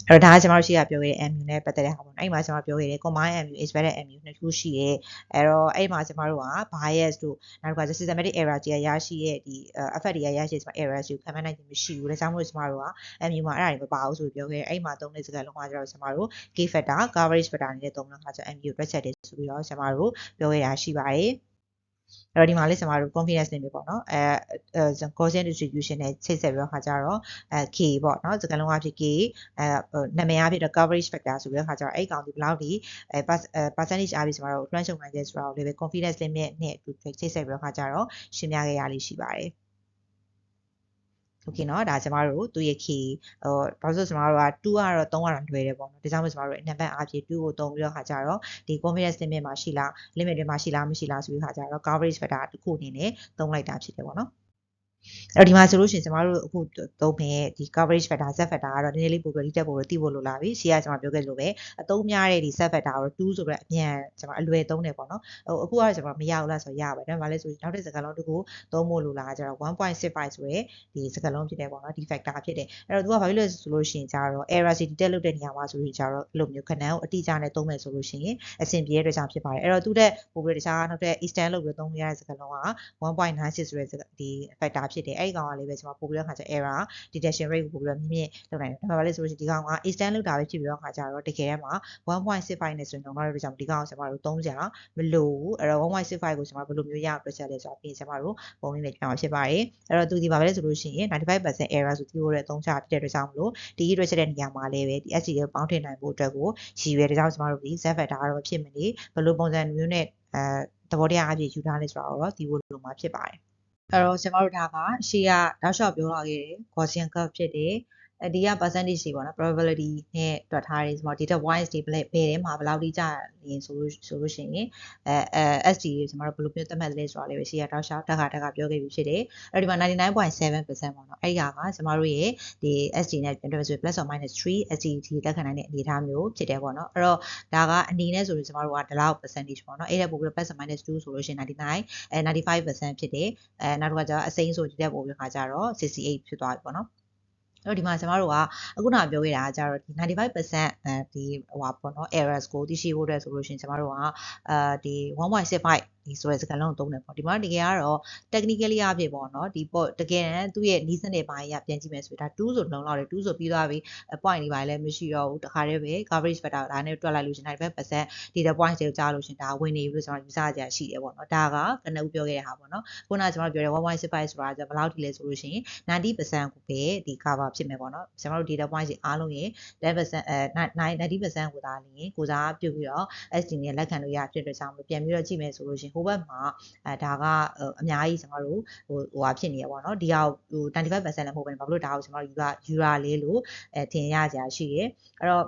A: အဲ့တော့ဒါကကျွန်တော်တို့ရှိရပြောခဲ့တဲ့ MU နဲ့ပတ်သက်တဲ့ဟာပေါ့နော်အဲ့မှာကျွန်တော်ပြောခဲ့တဲ့ combine MU expected MU နှစ်ခုရှိရဲအဲ့တော့အဲ့မှာကျွန်တော်တို့က bias တို့နောက်တစ်ခါ systematic error ကြီးရရှိရဲ့ဒီ effect တွေရရှိတဲ့ errors ကိုခံမှန်းနိုင်ခြင်းမရှိဘူးဒါကြောင့်မို့ကျွန်တော်တို့က MU မှာအဲ့ဒါတွေမပါဘူးဆိုပြီးပြောခဲ့တယ်အဲ့မှာသုံးတဲ့စကားလုံးကကျတော့ကျွန်တော်တို့ K factor coverage factor အနေနဲ့သုံးတဲ့အခါကျ MU တွက်ချက်တယ်ဆိုပြီးတော့ကျွန်တော်တို့ပြောခဲ့တာရှိပါတယ် အဲ့တော့ဒီမှာလေးကျွန်တော်တို့ confidence limit ပေါ့နော်အဲ Gaussian distribution နဲ့ချိတ်ဆက်ပြီးတော့ခါကြတော့အဲ K ပေါ့နော်စကားလုံးအဖြစ် K အဲနာမည်အဖြစ်တော့ coverage factor ဆိုပြီးတော့ခါကြတော့အဲ့ကောင်ဒီဘယ်လောက်ဒီအဲ percentage အဖြစ်ကျွန်တော်တို့ range နိုင်တဲ့ဆိုတာကိုလည်း confidence limit နဲ့ချိတ်ဆက်ပြီးတော့ခါကြတော့ရှင်းပြခဲ့ရလေးရှိပါတယ် โอเคเนาะဒါကျမတို့သူ့ရဲ့ key ဟိုဘာလို့ဆိုကျမတို့က2ကတော့3ကတော့လွယ်တယ်ပေါ့နော်ဒါကြောင့်မို့ကျမတို့ name အားဖြင့်2ကိုသုံးပြီးတော့ခါကြတော့ဒီ confidence limit မှာရှိလား limit တွေမှာရှိလားမရှိလားဆိုပြီးခါကြတော့ coverage factor တစ်ခုအနေနဲ့သုံးလိုက်တာဖြစ်တယ်ပေါ့နော် အဲ့တော့ဒီမှာဆိုလို့ရှိရင်ကျမတို့အခုသုံးမဲ့ဒီ coverage factor z factor ကတော့နည်းနည်းလေးပိုပြီးတက်ဖို့သိဖို့လိုလာပြီရှေ့ကကျမပြောခဲ့လို့ပဲအသုံးများတဲ့ဒီ z factor ကို2ဆိုပြီးအမြန်ကျမအလွယ်သုံးတယ်ပေါ့နော်ဟိုအခုကတော့ကျမမရဘူးလားဆိုရပါတယ်ဒါမှလည်းဆိုနောက်တဲ့စကားလုံးတစ်ခုသုံးဖို့လိုလာကျတော့1.65ဆိုရဲဒီစကားလုံးဖြစ်တယ်ပေါ့နော်ဒီ factor ဖြစ်တယ်အဲ့တော့သူကဘာဖြစ်လို့ဆိုလို့ရှိရင်ကျတော့ error စီ detect လုပ်တဲ့နေရာမှာဆိုရင်ကျတော့အဲ့လိုမျိုးခဏကိုအတိအကျနဲ့သုံးမယ်ဆိုလို့ရှိရင်အဆင်ပြေတဲ့အတွက်ကြောင့်ဖြစ်ပါတယ်အဲ့တော့သူတဲ့ပိုပြီးတခြားနောက်တဲ့ eastern လုပ်ပြီးသုံးရတဲ့စကားလုံးက1.96ဆိုရဲဒီ factor ဖြစ်တယ်အဲ့ဒီကောင်ကလေးပဲကျွန်မပို့ပြီးတော့ခါကျ error detection rate ကိုပို့ပြီးတော့မြင့်မြင့်လုပ်နိုင်တယ်ဒါပေမဲ့လည်းဆိုလို့ရှိရင်ဒီကောင်က extend လုပ်တာပဲဖြစ်ပြီးတော့ခါကျတော့တကယ်တမ်းမှာ1.65နဲ့ဆိုရင်တော့ငါတို့ကြောင့်ဒီကောင်ကိုကျွန်တော်တို့သုံးကြမလို့ဘူးအဲ့တော့1.65ကိုကျွန်တော်ဘယ်လိုမျိုးရအောင်တွက်ချက်လဲဆိုတော့ပြင်ကျွန်တော်တို့ပုံလေးနဲ့ပြန်အောင်ဖြစ်ပါတယ်အဲ့တော့သူဒီပါပဲလဲဆိုလို့ရှိရင်95% error ဆိုဒီလိုတဲ့သုံးချဖြစ်တဲ့အတွက်ကြောင့်မလို့ဒီကြီးတွက်ချက်တဲ့နေရာမှာလည်းပဲဒီ SC ကိုပေါင်းထည့်နိုင်ဖို့အတွက်ကိုရည်ရွယ်တဲ့ကြောင့်ကျွန်တော်တို့ဒီ Z factor ကတော့ဖြစ်မနေဘယ်လိုပုံစံမျိုးနဲ့အဲသဘောတရားအပြည့်ယူထားလဲဆိုတော့ဒီလိုလိုမှာဖြစ်ပါတယ် အဲ့တော့ကျွန်တော်တို့ဒါကရှေ့ကတောက်လျှောက်ပြောလာခဲ့တယ် Gaussian curve ဖြစ်တယ်အဲ ဒီက percentage တွေပေါ့နော် probability နဲ့တွက်ထားတယ်ဆိုတော့ data wise တွေဘယ်ဘယ်ထဲမှာဘယ်လောက်ထိကြာရင်ဆိုလို့ဆိုလို့ရှိရင်အဲအဲ SD ကိုကျွန်တော်တို့ဘယ်လိုမျိုးသတ်မှတ်လဲဆိုတာလေးပဲရှေ့ကတောက်လျှောက်တက်ခါတက်ကပြောခဲ့ပြီးဖြစ်တယ်အဲဒီမှာ99.7%ပေါ့နော်အဲဒီကကကျွန်တော်တို့ရဲ့ဒီ SD နဲ့ပြန်တွက်ဆို plus or minus 3 SD ထိလက်ခံနိုင်တဲ့အနေအထားမျိုးဖြစ်တယ်ပေါ့နော်အဲ့တော့ဒါကအနေနဲ့ဆိုလို့ကျွန်တော်တို့ကဒီလောက် percentage ပေါ့နော်အဲ့ဒါပို့ပြီး plus or minus 2ဆိုလို့ရှိရင်99အဲ95%ဖြစ်တယ်အဲနောက်တစ်ခါကျတော့အစိမ်းဆိုဒီတက်ပို့ပြီးခါကျတော့68ဖြစ်သွားပြီပေါ့နော် အဲ့တော့ဒီမှာကျမတို့ကအခုနပြောခဲ့တာကကျတော့ဒီ95%အဲဒီဟိုပါပေါ့နော် errors ကိုသိရှိဖို့အတွက်ဆိုလို့ရှိရင်ကျမတို့ကအာဒီ1.65ဒီဆိုတဲ့စကားလုံးကိုသုံးတယ်ပေါ့ဒီမှာတကယ်ကတော့ technically အဖြစ်ပေါ့နော်ဒီပေါ့တကယ်တမ်းသူ့ရဲ့နီးစနစ်ပိုင်းရပြန်ကြည့်မယ်ဆိုဒါ2ဆိုလုံးလောက်တယ်2ဆိုပြီးသွားပြီ point တွေပိုင်းလည်းမရှိတော့ဘူးတခါတည်းပဲ coverage factor ဒါနဲ့တွက်လိုက်လို့ရှင်95% data point တွေကိုကြားလို့ရှင်ဒါဝင်နေပြီလို့ကျွန်တော်ယူဆကြရှိတယ်ပေါ့နော်ဒါကကနဦးပြောခဲ့တဲ့ဟာပေါ့နော်ခုနကကျွန်တော်ပြောတဲ့1.65ဆိုတာကဘယ်လောက်ထိလဲဆိုလို့ရှင်90%ကိုပဲဒီ cover ဖြစ်မယ်ပေါ့နော်ကျွန်တော်တို့ data point တွေအားလုံးရဲ့10%အဲ90%ကိုသာလျင်ကိုစားပြုတ်ပြီးတော့ SD နဲ့လက်ခံလို့ရဖြစ်တဲ့ကြောင့်ပြန်ပြီးတော့ကြည့်မယ်ဆိုလို့ရှင်ဟိုဘက်မှာအဲဒါကအများကြီးကျွန်တော်တို့ဟိုဟိုဟာဖြစ်နေရပါတော့ဒီဟာဟို95%လည်းမဟုတ်ဘဲဘာလို့ဒါကိုကျွန်တော်တို့ယူရယူရလေးလို့အဲထင်ရကြရှိရယ်အဲ့တော့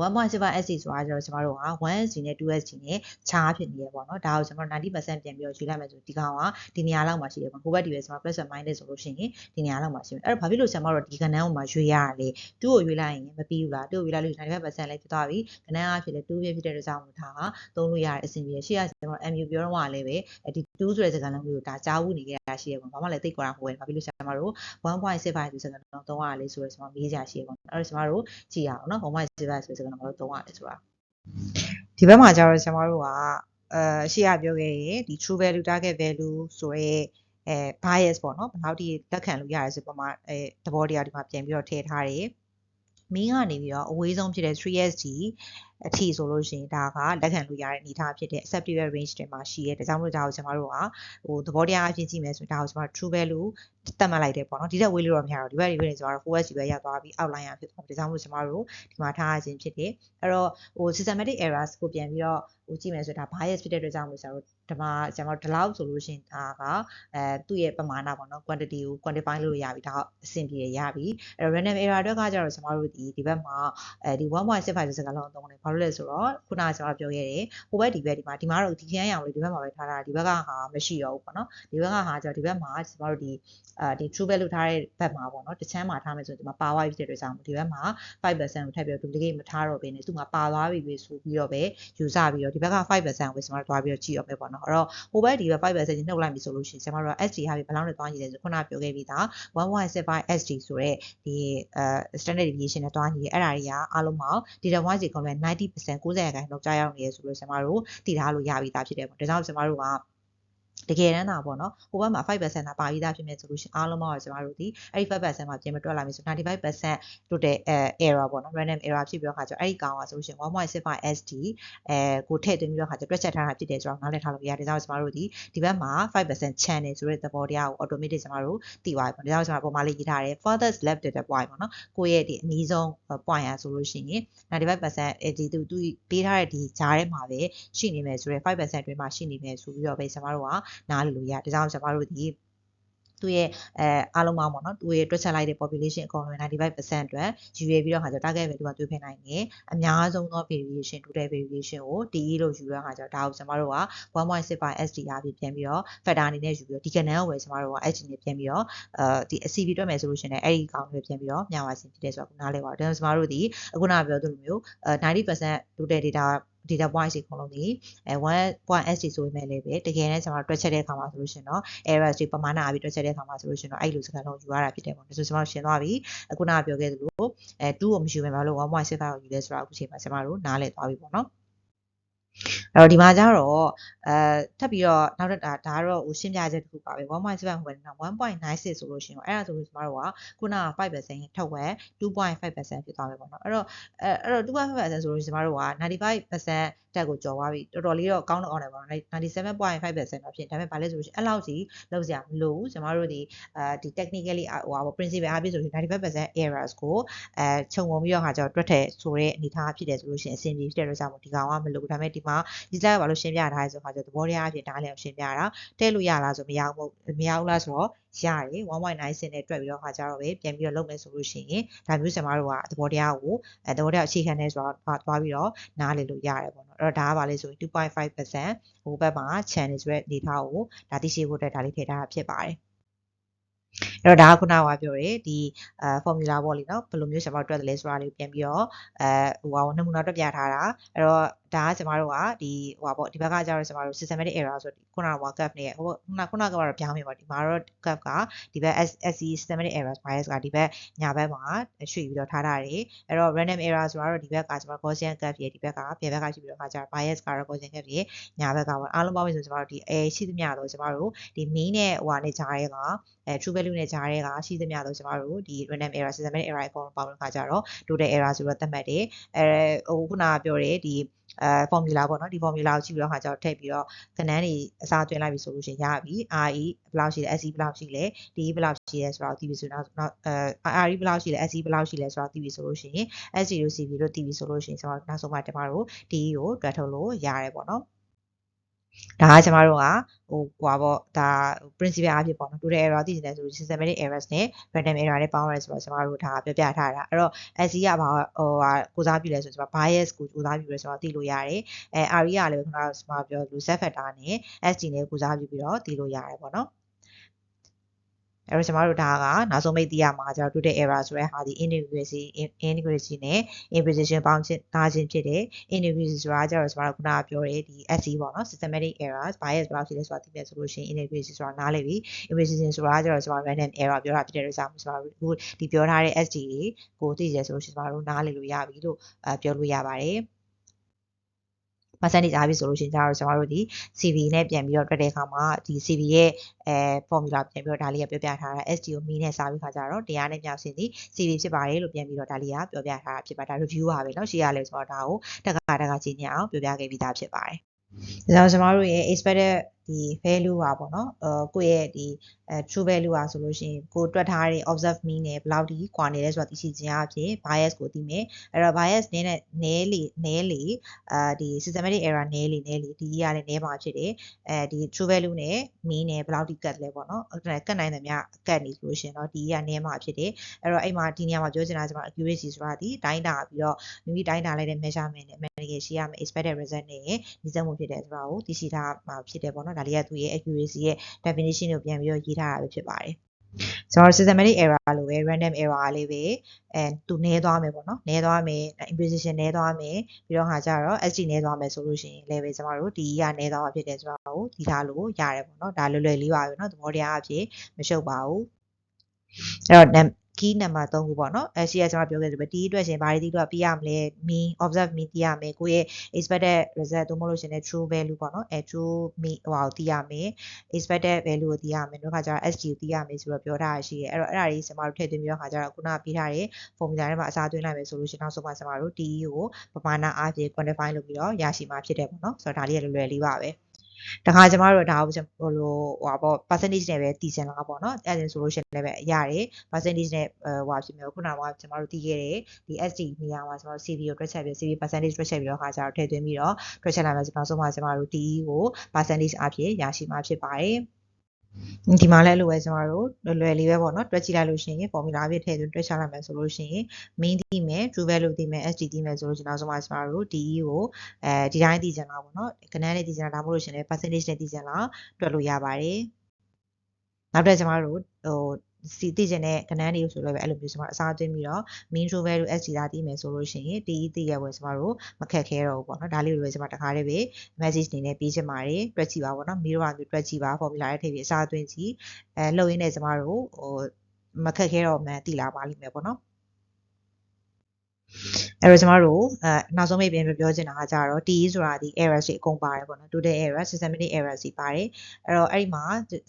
A: 1.7 SC ဆိုတာကျတော့ကျွန်တော်တို့က 1SC နဲ့ 2SC နဲ့ခြားဖြစ်နေရပေါ့နော်ဒါကိုကျွန်တော်90%ပြန်ပြီးတော့ယူလိုက်မယ်ဆိုဒီကောင်ကဒီနေရာလောက်မှာရှိတယ်ပေါ့ဟိုဘက်ဒီပဲကျွန်တော် plus and minus ဆိုလို့ရှိရင်ဒီနေရာလောက်မှာရှိမယ်အဲ့တော့ဘာဖြစ်လို့ကျွန်တော်တို့ဒီကဏ္ဍကိုမှရွေးရရလဲ2ကိုရွေးလိုက်ရင်မပြီးဘူးလား2ကိုရွေးလိုက်လို့95%လည်းဖြစ်သွားပြီကဏ္ဍကဖြစ်တယ်2ဖြစ်ဖြစ်တဲ့ကြောင့်မို့ဒါကသုံးလို့ရတဲ့အဆင်ပြေရှေ့ကကျွန်တော် MU ပြောတော့လည်းပဲဒီ2ဆိုတဲ့စကားလုံးမျိုးဒါကြားဘူးနေကြတာရှိရပေါ့ဘာမှလည်းသိကြတာမဟုတ်ဘူးဘာဖြစ်လို့ကျွန်တော်တို့1.65ဆိုစကားလုံးသုံးရလဲဆိုတော့ကျွန်တော်မေးကြရှိရပေါ့အဲ့တော့ကျွန်တော်တို့ကြည့်ရအောင်နော်1.65ဆိုစကားလုံးတို့သုံးရတယ်ဆိုတာဒီဘက်မှာကျတော့ကျွန်တော်တို့ကအဲရှေ့ကပြောခဲ့ရင်ဒီ true value target value ဆိုရဲအဲ bias ပေါ့နော်ဘယ်လောက်ထိလက်ခံလို့ရတယ်ဆိုပုံမှာအဲသဘောတရားဒီမှာပြန်ပြီးတော့ထည့်ထားတယ်မင်းကနေပြီးတော့အဝေးဆုံးဖြစ်တဲ့ 3SD အထိဆိုလို့ရှိရင်ဒါကလက်ခံလို့ရတဲ့အနေအထားဖြစ်တဲ့ acceptable range တွေမှာရှိရဲဒါကြောင့်မို့ဒါကိုကျွန်တော်တို့ကဟိုသဘောတရားအဖြစ်ကြည့်မယ်ဆိုရင်ဒါကိုကျွန်တော် true value တတ်မှတ်လိုက်တယ်ပေါ့နော်ဒီတက်ဝေးလို့တော့မရတော့ဒီဘက်ဒီဘက်နေကျွန်တော်တို့ 4S ပဲရောက်သွားပြီး outline ရဖြစ်သွားပြီဒါကြောင့်မို့ကျွန်တော်တို့ဒီမှာထားခြင်းဖြစ်တယ်အဲ့တော့ဟို systematic errors ကိုပြန်ပြီးတော့ဟိုကြည့်မယ်ဆိုတော့ဒါ bias ဖြစ်တဲ့အတွက်ကြောင့်မို့ကျွန်တော်တို့ဒီမှာကျွန်တော်ဒီလောက်ဆိုလို့ရှိရင်ဒါကအဲသူ့ရဲ့ပမာဏပေါ့နော် quantity ကို quantify လုပ်ရပြီဒါအဆင်ပြေရပြီအဲ့တော့ random error အတွက်ကကျတော့ကျွန်တော်တို့ဒီဒီဘက်မှာအဲဒီ1.65စကားလုံးသုံးတယ်ဘာလို့လဲဆိုတော့ခုနကကျွန်တော်ပြောခဲ့တယ်ဟိုဘက်ဒီဘက်ဒီမှာဒီမှာတော့ဒီခရမ်းရောင်လေးဒီဘက်မှာပဲထားတာဒီဘက်ကဟာမရှိတော့ဘူးပေါ့နော်ဒီဘက်ကဟာကျတော့ဒီဘက်မှာကျွန်တော်တို့ဒီအာဒီ true value ထားတဲ့ဘက်မှာပေါ့နော်တချမ်းမှာထားမယ်ဆိုရင်ဒီမှာပါသွားပြီဖြစ်တဲ့အတွက်ကြောင့်ဒီဘက်မှာ5%ကိုထပ်ပြီးတော့ duplicate မထားတော့ဘဲနဲ့သူ့မှာပါသွားပြီပဲဆိုပြီးတော့ပဲယူဆပြီးတော့ဒီဘက်က5%ကိုကျွန်တော်တို့သွားပြီးတော့ကြည့်ရမယ်ပေါ့နော်အဲ့တော့ဟိုဘက်ဒီဘက်5%ကြီးနှုတ်လိုက်ပြီဆိုလို့ရှိရင်ကျွန်တော်တို့က SD ဟာပြီးဘယ်လောက်နဲ့သွားညီလဲဆိုခုနပြောခဲ့ပြီးသား1.75 SD ဆိုတော့ဒီအဲ standard deviation နဲ့သွားညီတယ်အဲ့ဒါတွေကအားလုံးပေါင်း data wise ကို comment 90% 90%ရာခိုင်နှုန်းကြားရောက်နေရဆိုလို့ကျွန်တော်တို့တည်ထားလို့ရပြီးသားဖြစ်တယ်ပေါ့ဒါကြောင့်ကျွန်တော်တို့က တကယ်တမ်းသာပေါ့နော်ဟိုဘက်မှာ5%သာပါပြီးသားဖြစ်နေဆိုလို့ရှိရင်အားလုံးတော့ကျွန်တော်တို့ဒီအဲ့ဒီ5%မှာပြင်မတွက်လိုက်မယ်ဆို95% total error ပေါ့နော် random error ဖြစ်ပြီးတော့ခါကျအဲ့ဒီကောင်ကဆိုလို့ရှိရင်1.65 SD အဲကိုထည့်သွင်းပြီးတော့ခါကျတွက်ချက်ထားတာဖြစ်တယ်ဆိုတော့နားလည်ထားလို့ရတယ်ဒါကြောင့်ကျွန်တော်တို့ဒီဒီဘက်မှာ5% channel ဆိုတဲ့သဘောတရားကို automatic ကျွန်တော်တို့တည်သွားပြီပေါ့ဒါကြောင့်ကျွန်တော်ပုံမှန်လေးရေးထားတယ် furthest left data point ပေါ့နော်ကိုယ့်ရဲ့ဒီအနည်းဆုံး point ရဆိုလို့ရှိရင်95%အဲဒီသူသူပေးထားတဲ့ဒီဂျားထဲမှာပဲရှိနေမယ်ဆိုတော့5%အတွင်းမှာရှိနေမယ်ဆိုပြီးတော့ပဲကျွန်တော်တို့ကနားလည်လို့ရတယ်ဒါကြောင့်ကျွန်တော်တို့ဒီသူ့ရဲ့အဲအားလုံးပေါင်းပေါ့နော်သူ့ရဲ့တွက်ချက်လိုက်တဲ့ population အကုန်လုံး95%အတွက်ယူရပြီးတော့ခါကျ target value ကတွေးဖယ်နိုင်တယ်အများဆုံးသော variation total variation ကို DE လို့ယူရခါကျတော့ဒါကိုကျွန်တော်တို့က1.65 SDR ပြီးပြန်ပြီးတော့ factor အနေနဲ့ယူပြီးတော့ဒီကဏ္ဍကိုပဲကျွန်တော်တို့က edge နဲ့ပြန်ပြီးတော့အဲဒီ CV တွက်မယ်ဆိုလို့ရှိရင်အဲ့ဒီကောင်တွေပြန်ပြီးတော့မျှဝါစင်ဖြစ်တယ်ဆိုတော့နားလဲပါတော့ဒါကျွန်တော်တို့ဒီအခုနပြောသလိုမျိုး90% total data data point တွေအကုန်လုံးဒီအဲ 1.sd ဆိုပေမဲ့လည်းပဲတကယ်နဲ့ကျွန်တော်တွက်ချက်တဲ့အခါမှာဆိုလို့ရှင်တော့ errors တွေပမာဏအပြီးတွက်ချက်တဲ့အခါမှာဆိုလို့ရှင်တော့အဲ့လိုစကားလုံးယူရတာဖြစ်တယ်ပေါ့ဒါဆိုကျွန်တော်ရှင်းသွားပြီအခုနကပြောခဲ့သလိုအဲ2ကိုမယူမယ်ဘာလို့1.65ကိုယူလဲဆိုတော့အခုချိန်မှာကျွန်တော်တို့နားလည်သွားပြီပေါ့နော် အဲ့တော့ဒီမှာကျတော့အဲထပ်ပြီးတော့နောက်တစ်ဒါဒါကတော့ဟိုရှင်းပြချက်တစ်ခုပါပဲ1.7ဝင်တော့1.96ဆိုလို့ရှိရင်တော့အဲ့ဒါဆိုလို့ကျမတို့ကခုနက5%ထက်ဝက်2.5%ဖြစ်သွားမယ်ပေါ့နော်အဲ့တော့အဲအဲ့တော့2.5%ဆိုလို့ကျမတို့က95%တက်ကိုကျော်သွားပြီတော်တော်လေးတော့ကောင်းတော့အောင်တယ်ပေါ့နော်97.5%တော့ဖြစ်ဒါပေမဲ့ဘာလဲဆိုလို့ရှိရင်အဲ့လောက်ကြီးလောက်စရာမလိုဘူးကျမတို့ဒီအဲဒီ technically ဟိုဟာ principle အားဖြင့်ဆိုရင်95% errors ကိုအဲခြုံငုံပြီးတော့ဟာကြောင့်တွက်တဲ့ဆိုတဲ့အနေအထားဖြစ်တယ်ဆိုလို့ရှိရင်အဆင်ပြေဖြစ်တဲ့အတွက်ကြောင့်ဒီကောင်ကမလိုဘူးဒါပေမဲ့ဒီမှာဒီစက်ကဘာလို့ရှင်းပြထားလဲဆိုတော့ခါကျသဘောတရားအဖြစ်ဒါလည်းရှင်းပြတာတဲ့လို့ရလားဆိုမရဘူးမရဘူးလားဆိုတော့ရတယ်1.9စင်နဲ့တွက်ပြီးတော့ခါကြတော့ပဲပြန်ပြီးတော့လုပ်မယ်ဆိုလို့ရှိရင်ဒါမျိုးစင်မတို့ကသဘောတရားကိုအဲသဘောတရားအခြေခံနေဆိုတော့သွားပြီးတော့နားလည်လို့ရတယ်ပေါ့နော်အဲ့တော့ဒါကဘာလဲဆိုရင်2.5%ဟိုဘက်မှာ channel ဆိုတဲ့အနေထားကိုဒါသိရှိဖို့အတွက်ဒါလေးထည့်ထားတာဖြစ်ပါတယ်အဲ့တော့ဒါကခုနကပြောတယ်ဒီအဲ formula ပေါ့လေနော်ဘယ်လိုမျိုးကျွန်တော်တို့တွက်တယ်လဲဆိုတာလေးပြန်ပြီးတော့အဲဟိုဟာနမူနာတွက်ပြထားတာအဲ့တော့ ဒါကကျမတို့ကဒီဟိုပါပေါ့ဒီဘက်ကကျတော့ကျမတို့ systematic error ဆိုခုနက curve နဲ့ဟိုခုနခုနကတော့ပြောင်းပြီပေါ့ဒီမှာတော့ curve ကဒီဘက် SC systematic error bias ကဒီဘက်ညာဘက်မှာရွှေ့ပြီးတော့ထားတာတွေအဲ့တော့ random error ဆိုတော့ဒီဘက်ကကျမ Gaussian curve ရဲ့ဒီဘက်ကဘယ်ဘက်ကရှိပြီးတော့ခါကျတော့ bias ကတော့ Gaussian curve ရဲ့ညာဘက်ကပေါ့အားလုံးပေါင်းပြီဆိုကျမတို့ဒီ A ရှိသမျှတော့ကျမတို့ဒီ mean နဲ့ဟိုကနေကြားရဲကအဲ true value နဲ့ကြားရဲကရှိသမျှတော့ကျမတို့ဒီ random error systematic error အကုန်လုံးပေါင်းလို့ခါကျတော့ total error ဆိုတော့သတ်မှတ်တယ်အဲဟိုခုနကပြောတယ်ဒီ အဲ formula ပေါ့နော်ဒီ formula ကိုကြည့်ပြီးတော့ခါကျတော့ထည့်ပြီးတော့ကဏ္ဍတွေအစားသွင်းလိုက်ပြီဆိုလို့ရှိရင်ရပြီ RE ဘယ်လောက်ရှိလဲ SE ဘယ်လောက်ရှိလဲ DE ဘယ်လောက်ရှိလဲဆိုတော့သိပြီဆိုတော့နောက်အဲ RE ဘယ်လောက်ရှိလဲ SE ဘယ်လောက်ရှိလဲဆိုတော့သိပြီဆိုလို့ရှိရင် SE တို့ CV တို့သိပြီဆိုလို့ရှိရင်ကျွန်တော်နောက်ဆုံးမှတမတို့ DE ကိုတွက်ထုတ်လို့ရတယ်ပေါ့နော် ဒါကကျမတို့ကဟိုဟွာပေါ့ဒါ principle အဖြစ်ပေါ့နော် total error သိနေတယ်ဆိုလို့ systematic errors နဲ့ random error နဲ့ပေါင်းရဲဆိုတော့ကျမတို့ဒါပြပြထားတာအဲ့တော့ SC ကဘာဟိုဟာကိုစားပြုလဲဆိုတော့ bias ကိုကိုစားပြုလဲဆိုတော့သိလို့ရတယ်အဲ RE ကလည်းခုနကကျွန်မပြောလို့ set factor နဲ့ SG နဲ့ကိုစားပြုပြီးတော့သိလို့ရတယ်ပေါ့နော် အဲ့တော့ကျွန်တော်တို့ဒါကနောက်ဆုံးမိတ်သိရမှာကျွန်တော်တို့တဲ့ error ဆိုတဲ့ဟာဒီ inaccuracy inaccuracy နဲ့ imprecision ပေါင်းချင်းထားခြင်းဖြစ်တယ် inaccuracy ဆိုတာကျတော့ကျွန်တော်တို့ခုနကပြောတဲ့ဒီ SE ပေါ့နော် systematic errors bias ဘယ်လောက်ရှိလဲဆိုတာသိပြဆိုလို့ရှိရင် inaccuracy ဆိုတာနားလည်ပြီ imprecision ဆိုတာကျတော့ကျွန်တော် random error ပြောတာဖြစ်တဲ့အတွက်ကြောင့်ကျွန်တော်တို့ဒီပြောထားတဲ့ SD ကိုသိရဆိုလို့ရှိရင်ကျွန်တော်တို့နားလည်လို့ရပြီလို့ပြောလို့ရပါတယ် percentage အားဖြင့်ဆိုလို့ရှိရင်ကျတော့ကျွန်တော်တို့ဒီ CV နဲ့ပြန်ပြီးတော့တွက်တဲ့အခါမှာဒီ CV ရဲ့အဲ formula ပြန်ပြီးတော့ဒါလေးကပြောပြထားတာ STO မီနဲ့စာပြီးခါကျတော့တရားနဲ့မြောက်စင်ဒီ CV ဖြစ်ပါတယ်လို့ပြန်ပြီးတော့ဒါလေးကပြောပြထားတာဖြစ်ပါဒါ review ပါပဲเนาะရှေ့ရလဲဆိုတော့ဒါကိုတက်ကတက်ကကြီးညအောင်ပြောပြခဲ့ပြီးသားဖြစ်ပါတယ်ဒါကြောင့်ကျွန်တော်တို့ရဲ့ expected ဒီ value ပါပေါ့နော်အဲကိုယ့်ရဲ့ဒီအဲ true value อ่ะဆိုလို့ရှိရင်ကိုတွက်ထားတဲ့ observe mean နဲ့ဘယ်လောက်ဒီကွာနေလဲဆိုတာသိရှိခြင်းအဖြစ် bias ကိုသိမယ်အဲ့တော့ bias နည်းနဲ့နည်းလေနည်းလေအာဒီ systematic error နည်းလေနည်းလေဒီကြီးရလည်းနည်းမှာဖြစ်တယ်အဲဒီ true value နဲ့ mean နဲ့ဘယ်လောက်ဒီကတ်လဲပေါ့နော်ကတ်နိုင်တယ်များကတ်နေလို့ရှိရင်တော့ဒီကြီးကနည်းမှာဖြစ်တယ်အဲ့တော့အဲ့မှာဒီနေရာမှာပြောချင်တာကျွန်တော် accuracy ဆိုတာဒီတိုင်းတာပြီးတော့မိမိတိုင်းတာလိုက်တဲ့ measurement နဲ့ medical ရှိရမယ် expected result နဲ့ဒီစက်မှုဖြစ်တယ်ဆိုတာကိုသိရှိထားမှာဖြစ်တယ်ပေါ့နော်နော်ဒါလေးကသူ့ရဲ့ accuracy ရဲ့ definition ကိုပြန်ပြီးတော့ရေးထားတာပဲဖြစ်ပါတယ်ကျွန်တော် systematic error လို့ပဲ random error လေးပဲအဲသူနည်းသွားမယ်ပေါ့နော်နည်းသွားမယ် imprecision နည်းသွားမယ်ပြီးတော့ဟာကြတော့ SG နည်းသွားမယ်ဆိုလို့ရှိရင်လည်းပဲကျွန်တော်တို့ဒီကနည်းသွားမှာဖြစ်တယ်ဆိုတော့ဒီထားလို့ရတယ်ပေါ့နော်ဒါလွယ်လွယ်လေးပါပဲနော်သဘောတရားအဖြစ်မရှုပ်ပါဘူးအဲ့တော့ key number 3ခုပေါ့နော်အဲ CS ကျွန်တော်ပြောခဲ့သလိုပဲဒီအတွက်ရှင်ဘာတွေဒီတော့ပြရမလဲ mean observe mean ပြရမယ်ကိုယ့်ရဲ့ expected result သို့မဟုတ်လို့ရှင်လည်း true value ပေါ့နော်အဲ true mean ဟိုဟာကိုသိရမယ် expected value ကိုသိရမယ်နောက်ခါကျတော့ SG ကိုသိရမယ်ဆိုတော့ပြောထားရရှိရဲအဲ့တော့အဲ့ဒါကြီးကျွန်တော်တို့ထည့်သွင်းပြီးတော့ခါကျတော့ခုနကပြထားတဲ့ formula ထဲမှာအစားသွင်းလိုက်မယ်ဆိုလို့ရှင်နောက်ဆုံးမှကျွန်တော်တို့ TE ကိုပမာဏအားဖြင့် quantify လုပ်ပြီးတော့ရရှိမှာဖြစ်တယ်ပေါ့နော်ဆိုတော့ဒါလေးရလွယ်လွယ်လေးပါပဲ တခါကျမတို့ဒါကိုဟိုလိုဟိုပါ percentage နဲ့ပဲတည်စင်လာပေါ့နော်အဲ့ဒါဆိုလို့ရှိရင်လည်းပဲရတယ် percentage နဲ့ဟိုဖြစ်မျိုးခုနကကျမတို့တည်ခဲ့တဲ့ဒီ SD နေရာမှာကျမတို့ CV ကိုတွက်ချက်ပြီး CV percentage တွက်ချက်ပြီးတော့ခါကျတော့ထည့်သွင်းပြီးတော့တွက်ချက်လာမယ်ဆိုတော့ဆုံးမှာကျမတို့ DE ကို percentage အဖြစ်ရရှိမှာဖြစ်ပါတယ် ဒီမှာလည်းလိုပဲကျွန်တော်တို့လွယ်လေးပဲပေါ့နော်တွက်ကြည့်လိုက်လို့ရှိရင် formula အဖြစ်ထည့်သွင်းတွက်ချလိုက်မယ်ဆိုလို့ရှိရင် mean သိမယ် true value သိမယ် SG သိမယ်ဆိုလို့ရှိရင်နောက်ဆုံးမှာကျွန်တော်တို့ DE ကိုအဲဒီတိုင်းသိကြတာပေါ့နော်ကဏ္ဍနဲ့သိကြတာဒါမှမဟုတ်လို့ရှိရင်လည်း percentage နဲ့သိကြတာတွက်လို့ရပါတယ်နောက်တစ်ကျွန်တော်တို့ဟို စီသိကျင်တဲ့ကဏ္ဍတွေဆိုလည်းပဲအဲ့လိုမျိုးကျွန်တော်အစားသွင်းပြီးတော့ mean true value SG သာသိမယ်ဆိုလို့ရှိရင် TE သိရဝင်ကျွန်တော်တို့မခက်ခဲတော့ဘူးပေါ့နော်ဒါလေးလိုပဲကျွန်တော်တခါတည်းပဲ message အနေနဲ့ပေးချင်ပါတယ်တွက်ကြည့်ပါပေါ့နော် mirror မျိုးတွက်ကြည့်ပါ formula ရဲ့ထည့်ပြီးအစားသွင်းကြည့်အဲလှုပ်ရင်းနဲ့ကျွန်တော်တို့ဟိုမခက်ခဲတော့မှန်းသိလာပါလိမ့်မယ်ပေါ့နော် အဲ့တော့ကျမတို့အဲနောက်ဆုံးမိတ်ပြန်ပြောချင်တာကကြတော့ TE ဆိုတာဒီ errors တွေအကုန်ပါတယ်ပေါ့နော် total error systematic errors တွေပါတယ်အဲ့တော့အဲ့ဒီမှာ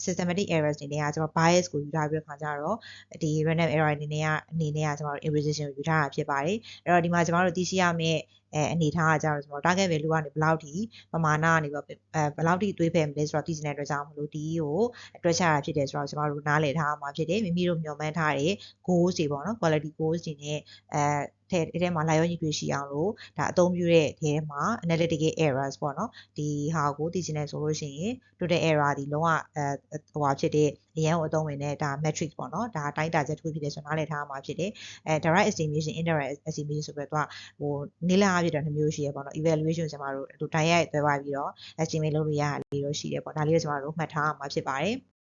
A: systematic errors တွေနဲ့ကကျွန်တော် bias ကိုယူထားပြီးတော့ခါကြတော့ဒီ random error အနေနဲ့ကအနေနဲ့ကကျွန်တော်တို့ imposition ကိုယူထားတာဖြစ်ပါတယ်အဲ့တော့ဒီမှာကျွန်တော်တို့သိရှိရမယ့်အဲအနေထားကကြတော့ကျွန်တော် target value ကနေဘယ်လောက်ထိပမာဏကနေပြီးအဲဘယ်လောက်ထိတွေးဖယ်မလဲဆိုတော့သိချင်တဲ့အတွက်ကြောင့်မလို့ဒီကိုတွက်ချတာဖြစ်တယ်ဆိုတော့ကျွန်တော်တို့နားလည်ထားမှာဖြစ်တယ်မိမိတို့မျှော်မှန်းထားတဲ့ goals တွေပေါ့နော် quality goals တွေနဲ့အဲ ထဲထဲမှာလာရောညီတွေ့ရှိအောင်လို့ဒါအသုံးပြုတဲ့ထဲမှာ analytical errors ပေါ့နော်ဒီဟာကိုသိချင်တယ်ဆိုလို့ရှိရင် total error ဒီလုံးဝအဲဟိုဟာဖြစ်တဲ့အရန်ကိုအသုံးဝင်တဲ့ဒါ metric ပေါ့နော်ဒါတိုင်းတာချက်တစ်ခုဖြစ်တယ်ဆိုတော့နားလည်ထားမှာဖြစ်တယ်အဲ direct estimation indirect estimation ဆိုပြီးတော့ဟိုနေလာအဖြစ်တော့နှမျိုးရှိရပေါ့နော် evaluation ကျွန်တော်တို့ဟို direct သွဲပါပြီးတော့ estimate လုပ်လို့ရတာလေးတော့ရှိတယ်ပေါ့ဒါလေးကိုကျွန်တော်တို့မှတ်ထားမှာဖြစ်ပါတယ်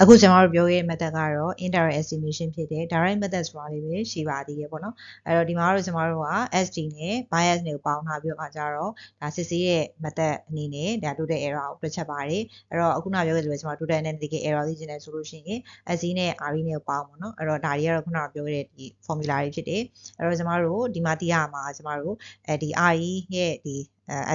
A: အခုကျွန်တော်တို့ပြောခဲ့တဲ့ method ကတော့ indirect estimation ဖြစ်တယ် direct method ဆိုတာလေးပဲရှိပါသေးတယ်ပေါ့နော်အဲ့တော့ဒီမှာတော့ကျွန်တော်တို့က SD နဲ့ bias နဲ့ပေါင်းထားပြီးတော့အခါကျတော့ဒါစစ်ဆေးရဲ့ method အနေနဲ့ဒါ total error ကိုတွက်ချက်ပါတယ်အဲ့တော့အခုနပြောခဲ့သလိုပဲကျွန်တော် total analytical error သိချင်တယ်ဆိုလို့ရှိရင် SD နဲ့ RE နဲ့ပေါင်းပေါ့နော်အဲ့တော့ဒါတွေကတော့ခုနကပြောခဲ့တဲ့ဒီ formula တွေဖြစ်တယ်အဲ့တော့ကျွန်တော်တို့ဒီမှာသိရမှာကျွန်တော်တို့အဲဒီ RE ရဲ့ဒီ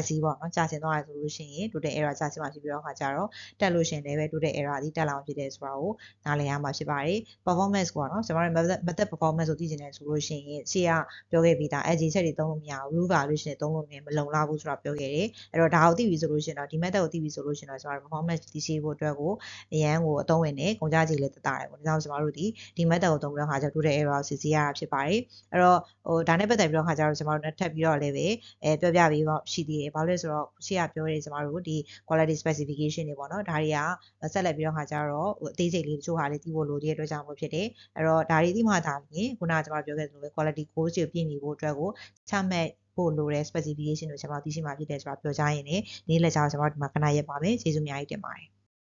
A: SC ပေါ့နော်ကြာဆင်းသွားတယ်ဆိုလို့ရှိရင် total error ကြာဆင်းမှာဖြစ်ပြီးတော့အခါကျတော့တက်လို့ရှိရင်လည်းပဲ total error ဒီတက်လာမှာဖြစ်တယ်ဆိုတာကိုနားလည်ရမှာဖြစ်ပါတယ် performance ပေါ့နော်ကျွန်တော်တို့ method performance ကိုသိချင်တယ်ဆိုလို့ရှိရင်ရှေ့ကပြောခဲ့ပြီးသား edge ချက်တွေသုံးလို့မရဘူး rule valuation တွေသုံးလို့မလုံလောက်ဘူးဆိုတာပြောခဲ့တယ်အဲ့တော့ဒါကိုသိပြီဆိုလို့ရှိရင်တော့ဒီ method ကိုသိပြီဆိုလို့ရှိရင်တော့ကျွန်တော်တို့ performance သိရှိဖို့အတွက်ကိုအရန်ကိုအသုံးဝင်တယ်ကုန်ကြကြီးလည်းတတတယ်ပေါ့ဒါကြောင့်ကျွန်တော်တို့ဒီဒီ method ကိုသုံးပြီးတော့ခါကျ total error ကိုစစ်ဆေးရတာဖြစ်ပါတယ်အဲ့တော့ဟိုဒါနဲ့ပတ်သက်ပြီးတော့ခါကျတော့ကျွန်တော်တို့ထပ်ပြီးတော့လည်းပဲအဲပြောပြပြီးတော့ရှိသေးတယ်ဘာလို့လဲဆိုတော့ရှေ့ကပြောတဲ့ကျွန်တော်တို့ဒီ quality specification တွေပေါ့နော်ဒါတွေကဆက်လက်ပြီးတော့ခါကျတော့ဟိုအသေးစိတ်လေးတချို့ဟာလေးသိဖို့လိုတဲ့အတွက်ကြောင့်မို့ဖြစ်တယ်အဲ့တော့ဒါတွေသိမှသာရင်ခုနကကျွန်တော်ပြောခဲ့သလိုပဲ quality course ကိုပြင်နေဖို့အတွက်ကိုချမှတ်ဖို့လိုတဲ့ specification ကိုကျွန်တော်သိရှိမှဖြစ်တယ်ဆိုတာပြောကြရင်လည်းနေ့လက်ကြောင်ကျွန်တော်ဒီမှာခဏရက်ပါမယ်ကျေးဇူးအများကြီးတင်ပါတယ်